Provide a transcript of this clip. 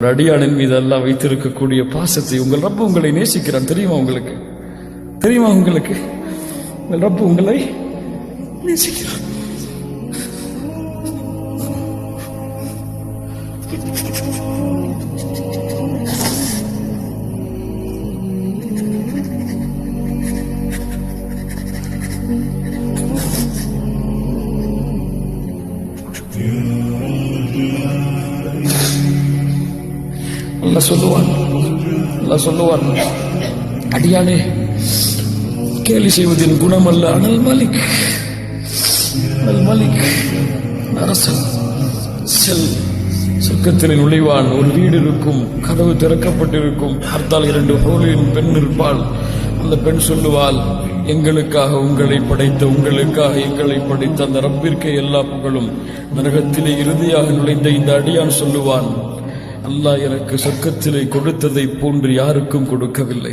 அடியானின் மீது எல்லாம் வைத்திருக்கக்கூடிய பாசத்தை உங்கள் ரப்பு உங்களை நேசிக்கிறான். தெரியுமா உங்களுக்கு? தெரியுமா உங்களுக்கு? உங்கள் ரப்பு உங்களை நேசிக்கிறான். நல்லா சொல்லுவான் நல்லா சொல்லுவான் அடியானே கேலி செய்வதின் குணம் அல்ல அனல் மலிக். அனல் மலிக் அரசன். செல் சொர்க்கத்தில் நுழைவான். ஒரு வீடு இருக்கும். கதவு திறக்கப்பட்டிருக்கும். பார்த்தால் இரண்டு ஹோலியின் பெண் இருப்பாள். அந்த பெண் சொல்லுவாள் எங்களுக்காக உங்களை படைத்த உங்களுக்காக எங்களை படைத்த அந்த ரப்பிற்கே எல்லா புகழும். நரகத்திலே இறுதியாக நுழைந்த இந்த அடியான் சொல்லுவான் அல்லாஹ் எனக்கு சொர்க்கத்திலே கொடுத்ததை போன்று யாருக்கும் கொடுக்கவில்லை.